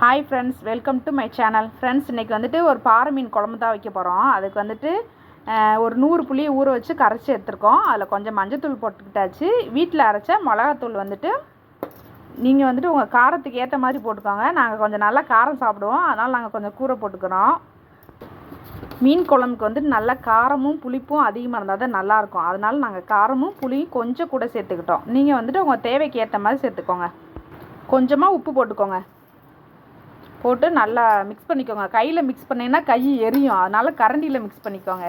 Hi friends welcome to my channel friends இன்றைக்கி வந்துட்டு ஒரு பாறை மீன் குழம்பு தான் வைக்க போகிறோம் அதுக்கு வந்துட்டு ஒரு நூறு புளியை ஊற வச்சு கரைச்சி எடுத்துருக்கோம். அதில் கொஞ்சம் மஞ்சத்தூள் போட்டுக்கிட்டாச்சு. வீட்டில் அரைச்ச மிளகாத்தூள் வந்துட்டு நீங்கள் வந்துட்டு உங்கள் காரத்துக்கு ஏற்ற மாதிரி போட்டுக்கோங்க. நாங்கள் கொஞ்சம் நல்லா காரம் சாப்பிடுவோம். அதனால் நாங்கள் கொஞ்சம் கூரை போட்டுக்கிறோம். மீன் குழம்புக்கு வந்துட்டு நல்லா காரமும் புளிப்பும் அதிகமாக இருந்தால் தான் நல்லாயிருக்கும் அதனால் நாங்கள் காரமும் புளியும் கொஞ்சம் கூட சேர்த்துக்கிட்டோம். நீங்கள் வந்துட்டு உங்கள் தேவைக்கு ஏற்ற மாதிரி சேர்த்துக்கோங்க. கொஞ்சமாக உப்பு போட்டுக்கோங்க. போட்டு நல்லா மிக்ஸ் பண்ணிக்கோங்க. கையில் மிக்ஸ் பண்ணிங்கன்னா கை எரியும். அதனால் கரண்டியில் மிக்ஸ் பண்ணிக்கோங்க.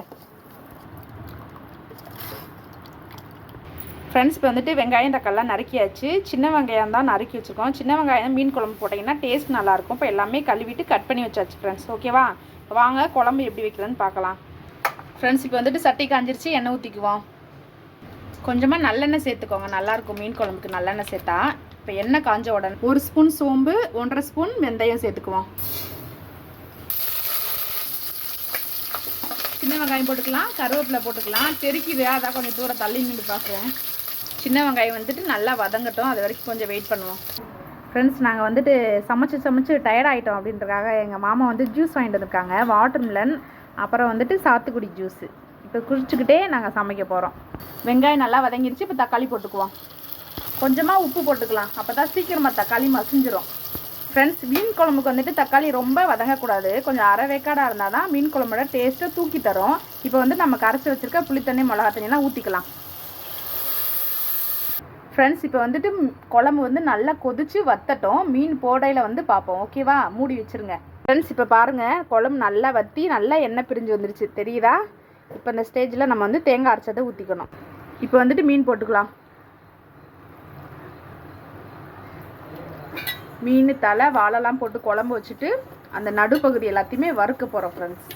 ஃப்ரெண்ட்ஸ் இப்போ வந்துட்டு வெங்காயம் தக்காளிலாம் நறுக்கியாச்சு. சின்ன வெங்காயம் தான் நறுக்கி வச்சுருக்கோம். சின்ன வெங்காயம் மீன் குழம்பு போட்டிங்கன்னா டேஸ்ட் நல்லாயிருக்கும் இப்போ எல்லாமே கழுவிட்டு கட் பண்ணி வச்சாச்சு ஃப்ரெண்ட்ஸ் ஓகேவா வாங்க குழம்பு எப்படி வைக்கிறதுன்னு பார்க்கலாம். ஃப்ரெண்ட்ஸ் இப்போ வந்துட்டு சட்டி காஞ்சிருச்சு எண்ணெய் ஊற்றிக்குவோம் கொஞ்சமாக நல்லெண்ணெய் சேர்த்துக்கோங்க. நல்லாயிருக்கும் மீன் குழம்புக்கு நல்லெண்ணெய் சேர்த்தா. இப்போ எண்ணெய் காஞ்ச உடனே? ஒரு ஸ்பூன் சோம்பு ஒன்றரை ஸ்பூன் வெந்தயம் சேர்த்துக்குவோம். சின்ன வெங்காயம் போட்டுக்கலாம் கருவேப்பிலை போட்டுக்கலாம். தெறிக்குது அதான் கொஞ்சம் தூரம் தள்ளி நின்று பார்க்குறேன். சின்ன வெங்காயம் வந்துட்டு நல்லா வதங்கட்டும். அது வரைக்கும் கொஞ்சம் வெயிட் பண்ணுவோம். ஃப்ரெண்ட்ஸ் நாங்கள் வந்துட்டு சமைச்சு சமைச்சு டயர்ட் ஆகிட்டோம் அப்படின்றக்காக எங்கள் மாமா வந்து ஜூஸ் வாங்கிட்டு வந்திருக்காங்க. வாட்டர்மிலன் அப்புறம் வந்துட்டு சாத்துக்குடி ஜூஸு இப்போ குடிச்சுக்கிட்டே நாங்கள் சமைக்க போகிறோம் வெங்காயம் நல்லா வதங்கிருச்சு. இப்போ தக்காளி போட்டுக்குவோம். கொஞ்சமாக உப்பு போட்டுக்கலாம். அப்போ தான் சீக்கிரமாக தக்காளி மசிஞ்சிரும். ஃப்ரெண்ட்ஸ் மீன் குழம்புக்கு வந்துட்டு தக்காளி ரொம்ப வதங்கக்கூடாது. கொஞ்சம் அரை வேக்காடாக இருந்தால் தான் மீன் குழம்போட டேஸ்ட்டை தூக்கி தரும். இப்போ வந்து நம்ம கரைச்சி வச்சுருக்க புளித்தண்ணி மிளகா தண்ணியெல்லாம் ஊற்றிக்கலாம் ஃப்ரெண்ட்ஸ் இப்போ வந்துட்டு குழம்பு வந்து நல்லா கொதித்து வத்தட்டும். மீன் போடையில் வந்து பார்ப்போம். ஓகேவா மூடி வச்சிருங்க. ஃப்ரெண்ட்ஸ் இப்போ பாருங்கள் குழம்பு நல்லா வத்தி நல்லா எண்ணெய் பிரிஞ்சு வந்துருச்சு. தெரியுதா? இப்போ இந்த ஸ்டேஜில் நம்ம வந்து தேங்காய் அரைச்சதை ஊற்றிக்கணும் இப்போ வந்துட்டு மீன் போட்டுக்கலாம். மீன் தலை வாழைலாம் போட்டு குழம்பு வச்சுட்டு அந்த நடுப்பகுதி எல்லாத்தையுமே வறுக்க போகிறோம் ஃப்ரெண்ட்ஸ்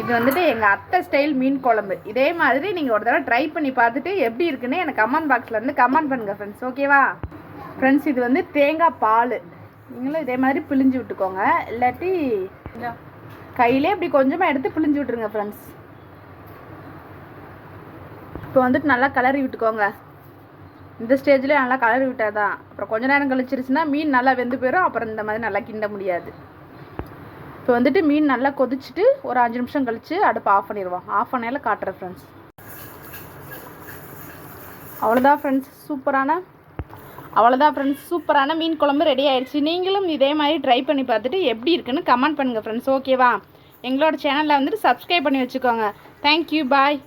இது வந்துட்டு எங்கள் அத்தை ஸ்டைல் மீன் குழம்பு. இதே மாதிரி நீங்கள் ஒரு தடவை ட்ரை பண்ணி பார்த்துட்டு எப்படி இருக்குன்னு எனக்கு கமெண்ட் பாக்ஸில் இருந்து கமெண்ட் பண்ணுங்கள் ஃப்ரெண்ட்ஸ் ஓகேவா ஃப்ரெண்ட்ஸ் இது வந்து தேங்காய் பால். நீங்களும் இதே மாதிரி பிழிஞ்சு விட்டுக்கோங்க. இல்லாட்டி கையிலே இப்படி கொஞ்சமாக எடுத்து பிழிஞ்சு விட்டுருங்க ஃப்ரெண்ட்ஸ் இப்போ வந்துட்டு நல்லா கிளறி விட்டுக்கோங்க. இந்த ஸ்டேஜ்லேயே நல்லா கலரி விட்டால் தான் அப்புறம் கொஞ்ச நேரம் கழிச்சிருச்சுன்னா மீன் நல்லா வெந்து போயிடும் அப்புறம் இந்த மாதிரி நல்லா கிண்ட முடியாது. இப்போ வந்துட்டு மீன் நல்லா கொதிச்சுட்டு ஒரு அஞ்சு நிமிஷம் கழித்து அடுப்பு ஆஃப் பண்ணிடுவோம். ஆஃப் பண்ணையில் காட்டுறேன் ஃப்ரெண்ட்ஸ் அவ்வளோதான் ஃப்ரெண்ட்ஸ் சூப்பரான அவ்வளோதான் ஃப்ரெண்ட்ஸ் சூப்பரான மீன் குழம்பு ரெடி ஆயிடுச்சு. நீங்களும் இதே மாதிரி ட்ரை பண்ணி பார்த்துட்டு எப்படி இருக்குன்னு கமெண்ட் பண்ணுங்கள் ஃப்ரெண்ட்ஸ் ஓகேவா எங்களோட சேனலில் வந்துட்டு சப்ஸ்கிரைப் பண்ணி வச்சுக்கோங்க. Thank you bye